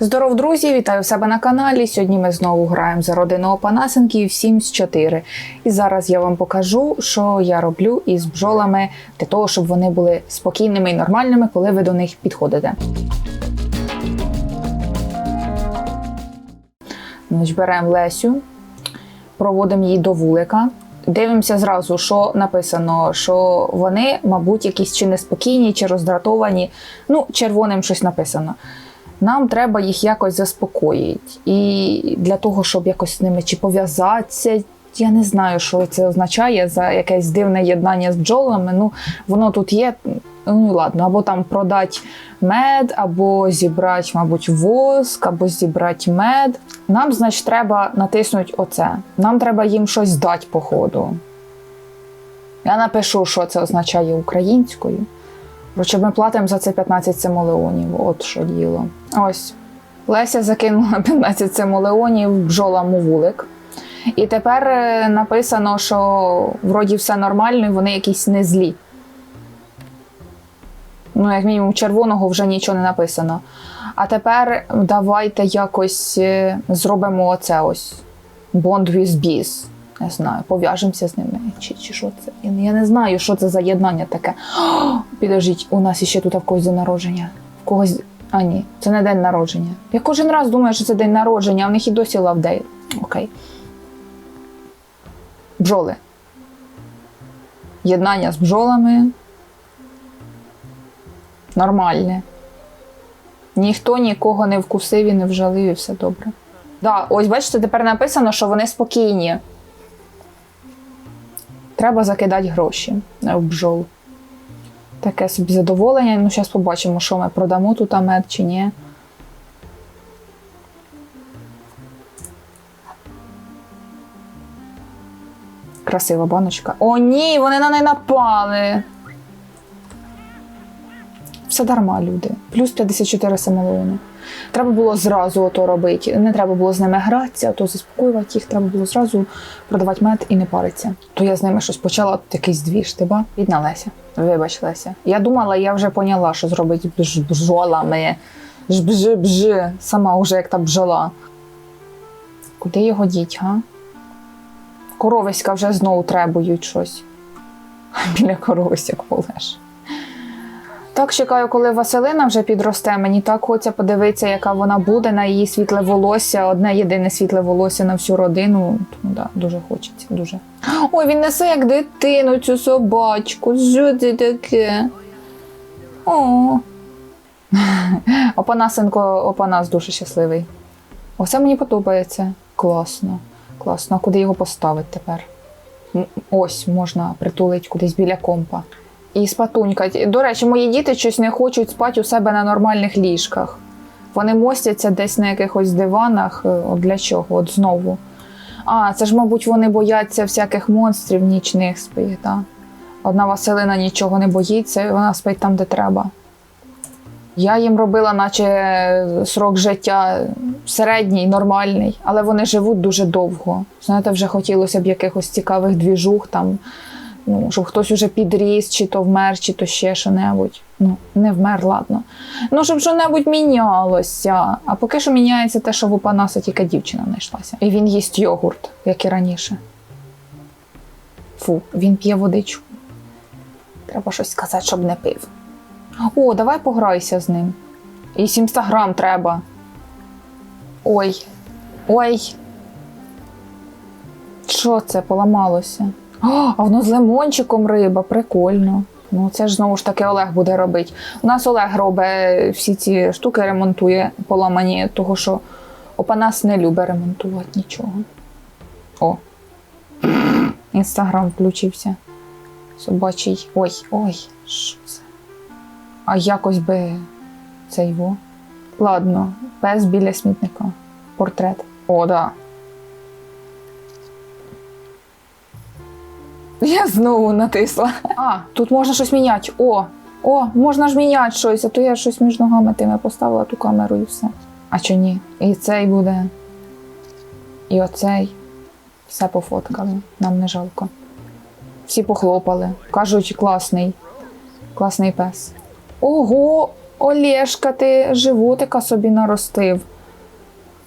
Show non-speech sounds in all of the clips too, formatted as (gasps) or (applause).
Здоров, друзі! Вітаю себе на каналі. Сьогодні ми знову граємо за родину Опанасенків Sims 4. І зараз я вам покажу, що я роблю із бджолами для того, щоб вони були спокійними і нормальними, коли ви до них підходите. Значить, беремо Лесю, проводимо її до вулика. Дивимося зразу, що написано, що вони, мабуть, якісь чи неспокійні, чи роздратовані. Ну, червоним щось написано. Нам треба їх якось заспокоїти. І для того, щоб якось з ними чи пов'язатися, я не знаю, що це означає за якесь дивне єднання з бджолами. Ну, воно тут є. Ну ладно, або там продати мед, або зібрати, мабуть, воск, або зібрати мед. Нам, значить, треба натиснути оце. Нам треба їм щось дати, походу. Я напишу, що це означає українською. Короче, ми платимо за це 15 симолеонів. От що діло. Ось. Леся закинула (laughs) 15 симолеонів бджолам у вулик. І тепер е, написано, що вроді все нормально, і вони якісь не злі. Ну, як мінімум, червоного вже нічого не написано. А тепер давайте якось е, зробимо оце ось. Bond with bees. Не знаю, пов'яжемося з ними. Чи, чи що це? Я, не знаю, що це за єднання таке. О, (gasps) підождіть, у нас іще тут в когось день народження. В когось. А ні, це не день народження. Я кожен раз думаю, що це день народження, а в них і досі лавдей. Окей. Бджоли. Єднання з бджолами. Нормальне. Ніхто нікого не вкусив і не вжалив, і все добре. Да, ось бачите, тепер написано, що вони спокійні. Треба закидати гроші в бджол. Таке собі задоволення. Ну, зараз побачимо, що ми продамо тут мед чи ні. Красива баночка. О, ні, вони на неї напали. Все дарма, люди. Плюс 54 самолони. Треба було зразу ото робити. Не треба було з ними гратися, то заспокоювати їх, треба було зразу продавати мед і не паритися. То я з ними щось почала, якийсь двіж, ти ба? Бідна Леся. Вибач, Леся. Я думала, я вже поняла, що зробити з бджолами. Жбж-бж. Сама вже як та бджола. Куди його діть, га? Коровиська вже знову требують щось. (laughs) Біля коровиська полеж. Так чекаю, коли Василина вже підросте. Мені так хочеться подивитися, яка вона буде на її світле волосся, одне єдине світле волосся на всю родину. Тому да, дуже хочеться. Дуже. Ой, він несе як дитину цю собачку. Що це таке? О. (laughs) Опанасенко, Опанас дуже щасливий. Оце мені подобається. Класно. Класно. А куди його поставити тепер? Ось можна притулити кудись біля компа. І спатунькать. До речі, мої діти щось не хочуть спати у себе на нормальних ліжках. Вони мостяться десь на якихось диванах. Е, От для чого? От знову. А, це ж, мабуть, вони бояться всяких монстрів нічних спить, так? Одна Василина нічого не боїться, вона спить там, де треба. Я їм робила, наче срок життя середній, нормальний, але вони живуть дуже довго. Знаєте, вже хотілося б якихось цікавих двіжух там ну, щоб хтось уже підріс, чи то вмер, чи то ще що-небудь. Ну, не вмер, ладно. Ну, щоб що-небудь мінялося. А поки що міняється те, що в Опанаса тільки дівчина знайшлася. І він їсть йогурт, як і раніше. Фу, він п'є водичку. Треба щось сказати, щоб не пив. О, давай пограйся з ним. І 700 грам треба. Ой. Ой. Що це поламалося? О, а воно з лимончиком риба, прикольно. Ну, це ж знову ж таки Олег буде робити. У нас Олег робить всі ці штуки, ремонтує поламані, того що Опанас не любить ремонтувати нічого. О. Інстаграм включився. Собачий. Ой, ой, що це? А якось би це його. Ладно, пес біля смітника. Портрет. О, да. Я знову натисла. А, тут можна щось міняти. О, о, можна ж міняти щось, а то я щось між ногами тими поставила ту камеру і все. А чи ні? І цей буде. І оцей. Все пофоткали. Нам не жалко. Всі похлопали. Кажуть, класний. Класний пес. Ого! Олєшка, ти животика собі наростив.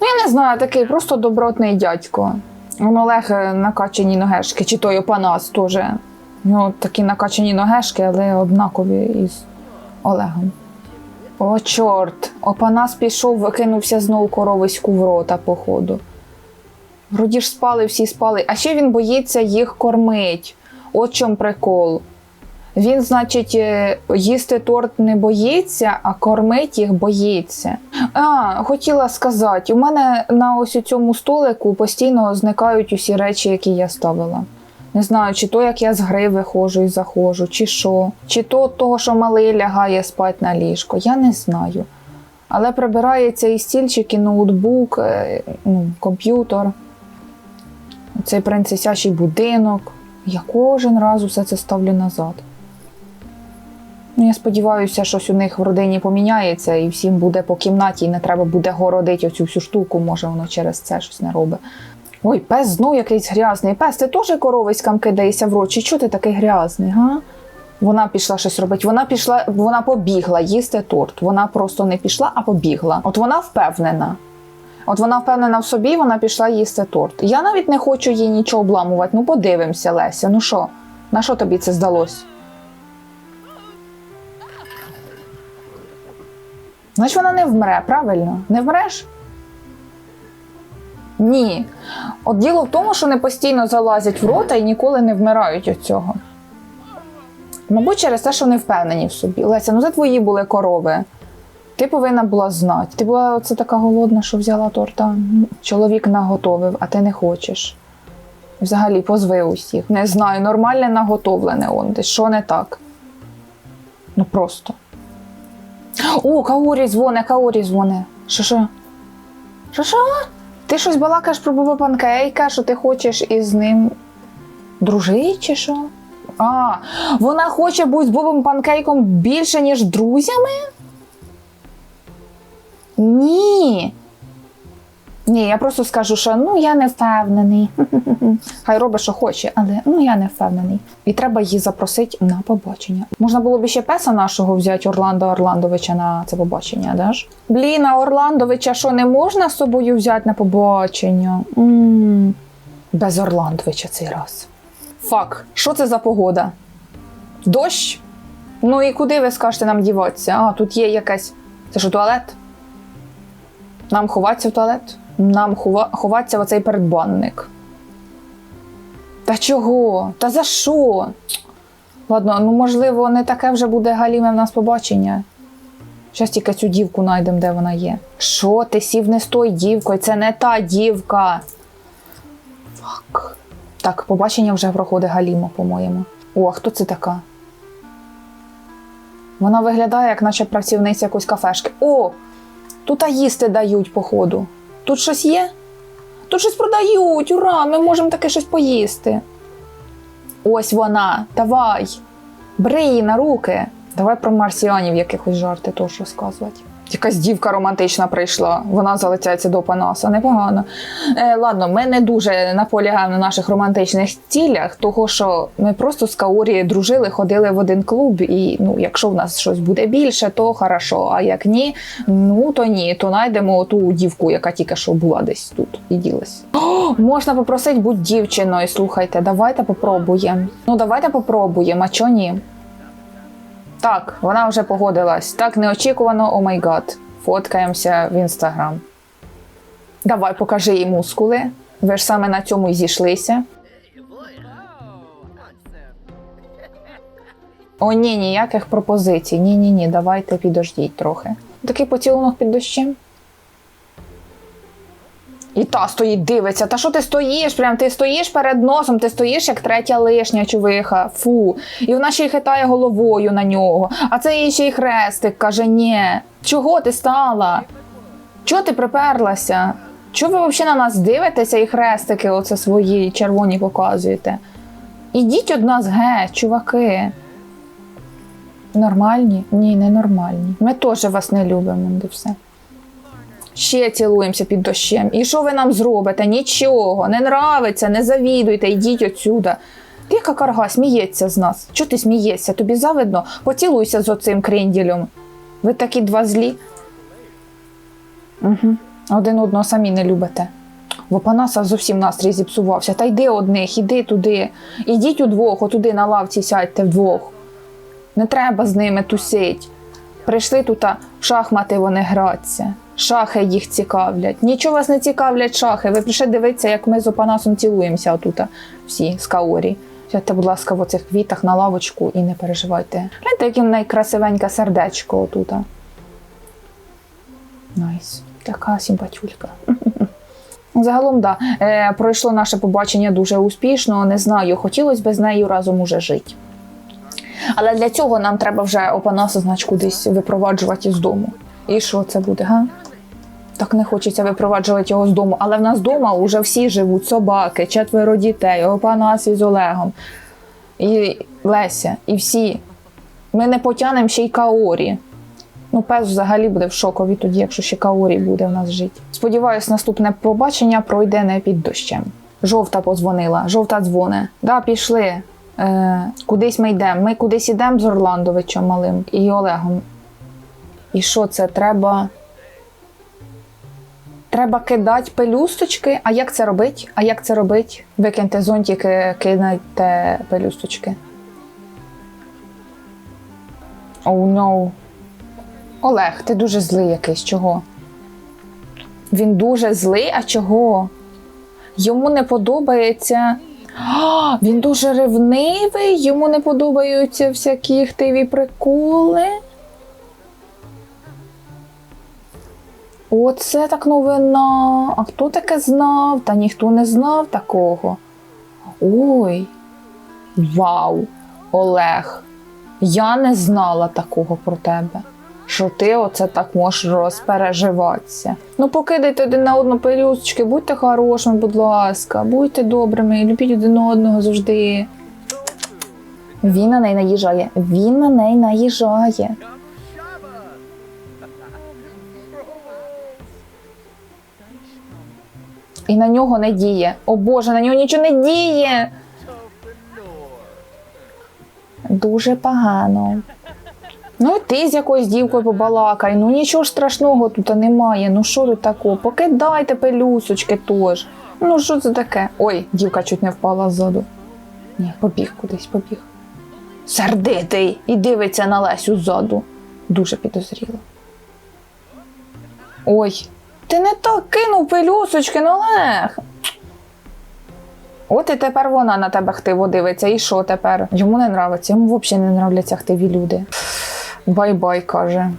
Ну, я не знаю, такий просто добротний дядько. Он Олег е, накачані ногешки, чи той опанас теж. Ну, такі накачані ногешки, але однакові із Олегом. О, чорт! Опанас пішов, викинувся знову коровиську в рота, походу. Вроді ж спали, всі спали. А ще він боїться їх кормить. От чом прикол. Він, значить, е, їсти торт не боїться, а кормить їх боїться. А, хотіла сказати, у мене на ось у цьому столику постійно зникають усі речі, які я ставила. Не знаю, чи то, як я з гри виходжу і заходжу, чи що, чи то того, що малий лягає спать на ліжко. Я не знаю. Але прибирається і стільчик, і ноутбук, е, ну, комп'ютер, цей принцесячий будинок. Я кожен раз усе це ставлю назад. Ну, я сподіваюся, щось у них в родині поміняється, і всім буде по кімнаті, і не треба буде городити оцю всю штуку, може воно через це щось не робить. Ой, пес знов якийсь грязний. Пес, ти теж коровиськам кидаєшся в рот? Чи чого ти такий грязний, га? Вона пішла щось робити. Вона пішла, вона побігла їсти торт. Вона просто не пішла, а побігла. От вона впевнена. От вона впевнена в собі, вона пішла їсти торт. Я навіть не хочу їй нічого обламувати. Ну, подивимося, Леся. Ну що, на що тобі це здалось? Значить, вона не вмре, правильно? Не вмреш? Ні. От діло в тому, що не постійно залазять в рота і ніколи не вмирають від цього. Мабуть, через те, що не впевнені в собі. Леся, ну це твої були корови. Ти повинна була знати. Ти була оце така голодна, що взяла торта. Чоловік наготовив, а ти не хочеш. Взагалі, позви усіх. Не знаю, нормальне наготовлене он десь. Що не так? Ну просто. О, Каорі дзвоне, Каорі дзвоне. Що що? Що що? Ти щось балакаєш про Боба Панкейка, що ти хочеш із ним дружити, чи що? А, вона хоче бути з Бобом Панкейком більше, ніж друзями? Ні. Ні, я просто скажу, що ну я не впевнений. (laughs) Хай робить, що хоче, але ну я не впевнений. І треба її запросити на побачення. Можна було б ще песа нашого взяти Орландо Орландовича на це побачення, да ж? Блін, а Орландовича що не можна з собою взяти на побачення? м Без Орландовича цей раз. Фак, що це за погода? Дощ? Ну і куди ви скажете нам діватися? А, тут є якась. Це що, туалет? Нам ховатися в туалет? Нам хова... ховатися в оцей передбанник. Та чого? Та за що? Ладно, ну можливо, не таке вже буде галіме в нас побачення. Щас тільки цю дівку знайдемо, де вона є. Що ти сів не з тою дівкою? Це не та дівка. Фак. Так, побачення вже проходить галімо, по-моєму. О, а хто це така? Вона виглядає, як наче працівниця якоїсь кафешки. О! Тут а їсти дають, походу. Тут щось є? Тут щось продають, ура! Ми можемо таке щось поїсти. Ось вона, давай. Бери її на руки. Давай про марсіанів якихось жарти теж розказувати. Якась дівка романтична прийшла, вона залицяється до Панаса. Непогано. Е, ладно, ми не дуже наполягаємо на наших романтичних цілях, того що ми просто з Каорі дружили, ходили в один клуб, і ну, якщо в нас щось буде більше, то хорошо. А як ні, ну то ні, то знайдемо ту дівку, яка тільки що була десь тут і ділась. О, можна попросити будь дівчиною. Слухайте, давайте попробуємо. Ну давайте попробуємо, а чо ні? Так, вона вже погодилась. Так неочікувано, о май гад. Фоткаємося в інстаграм. Давай, покажи їй мускули. Ви ж саме на цьому і зійшлися. О, ні, ніяких пропозицій. Ні, ні, ні, давайте підождіть трохи. Такий поцілунок під дощем. І та стоїть, дивиться. Та що ти стоїш? Прям ти стоїш перед носом, ти стоїш як третя лишня чувиха. Фу. І вона ще й хитає головою на нього. А це їй ще й хрестик каже: ні. Чого ти стала? Чого ти приперлася? Чого ви взагалі на нас дивитеся і хрестики оце свої червоні показуєте? Ідіть од нас геть, чуваки. Нормальні? Ні, не нормальні. Ми теж вас не любимо, де все. Ще цілуємося під дощем. І що ви нам зробите? Нічого, не нравиться, не завідуйте, йдіть отсюда. Яка карга сміється з нас. Чого ти смієшся? Тобі завидно? Поцілуйся з оцим кренділем. Ви такі два злі. Угу. Один одного самі не любите. В Опанаса зовсім настрій зіпсувався. Та йди одних, іди туди. Ідіть удвох, отуди на лавці сядьте вдвох. Не треба з ними тусить. Прийшли тут шахмати вони граться. Шахи їх цікавлять. Нічого вас не цікавлять шахи. Ви прийшли дивитися, як ми з Опанасом цілуємося отут, всі з Каорі. Сядьте, будь ласка, в оцих квітах на лавочку і не переживайте. Гляньте, яке найкрасивеньке сердечко отут. Найс. Така симпатюлька. (laughs) Загалом, да, е, пройшло наше побачення дуже успішно. Не знаю, хотілося б з нею разом уже жити. Але для цього нам треба вже Опанаса, значить, кудись випроваджувати з дому. І що це буде, га? Так не хочеться випроваджувати його з дому. Але в нас вдома вже всі живуть: собаки, четверо дітей, Опанас із Олегом, і Леся, і всі. Ми не потянемо ще й Каорі. Ну, пес взагалі буде в шокові тоді, якщо ще Каорі буде в нас жити. Сподіваюсь, наступне побачення пройде не під дощем. Жовта позвонила, жовта дзвоне. Да, пішли. Е, кудись ми йдемо. Ми кудись йдемо з Орландовичем малим і Олегом. І що це? Треба. Треба кидати пелюсточки. А як це робить? А як це робить? Викиньте зонтики, кидайте пелюсточки. Oh no. Олег, ти дуже злий якийсь. Чого? Він дуже злий, а чого? Йому не подобається. А, він дуже ревнивий, йому не подобаються всякі хтиві приколи. Оце так новина. А хто таке знав? Та ніхто не знав такого. Ой. Вау, Олег. Я не знала такого про тебе. Що ти оце так можеш розпереживатися. Ну, покидайте один на одну пелюсточки, будьте хорошими, будь ласка, будьте добрими, любіть один одного завжди. Він на неї наїжджає. Він на неї наїжджає. І на нього не діє. О Боже, на нього нічого не діє. Дуже погано. Ну, і ти з якоюсь дівкою побалакай. Ну нічого ж страшного тут немає. Ну що тут такого? Покидайте пелюсочки теж. Ну що це таке? Ой, дівка чуть не впала ззаду. Ні, побіг кудись, побіг. Сердитий і дивиться на Лесю ззаду. Дуже підозріло. Ой, ти не так кинув пелюсочки, ну Олег. От і тепер вона на тебе хтиво дивиться. І що тепер? Йому не нравиться, йому взагалі не нравляться хтиві люди. Бай-бай, каже.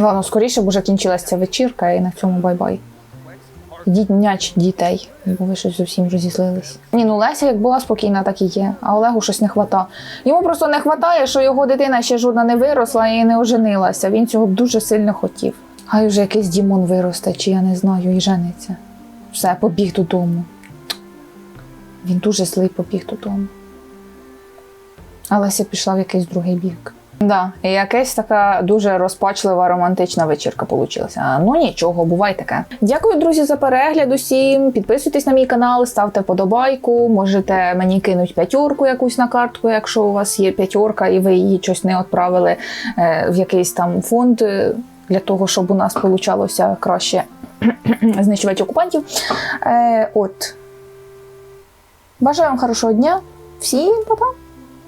Ладно, скоріше б уже кінчилася ця вечірка і на цьому бай-бай. Ідіть няч дітей, бо ви щось зовсім розізлились. Ні, ну Леся як була спокійна, так і є, а Олегу щось не хвата. Йому просто не хватає, що його дитина ще жодна не виросла і не оженилася. Він цього дуже сильно хотів. Хай вже якийсь Дімон виросте, чи я не знаю, і жениться. Все, побіг додому. Він дуже злий побіг додому. А Леся пішла в якийсь другий бік. Да, і якась така дуже розпачлива романтична вечірка получилася. Ну нічого, буває таке. Дякую, друзі, за перегляд усім. Підписуйтесь на мій канал, ставте вподобайку. Можете мені кинуть п'ятірку якусь на картку, якщо у вас є п'ятірка, і ви її щось не відправили е, в якийсь там фонд для того, щоб у нас получалося краще (clears throat) знищувати окупантів. Е, от. Бажаю вам хорошого дня. Всім па-па!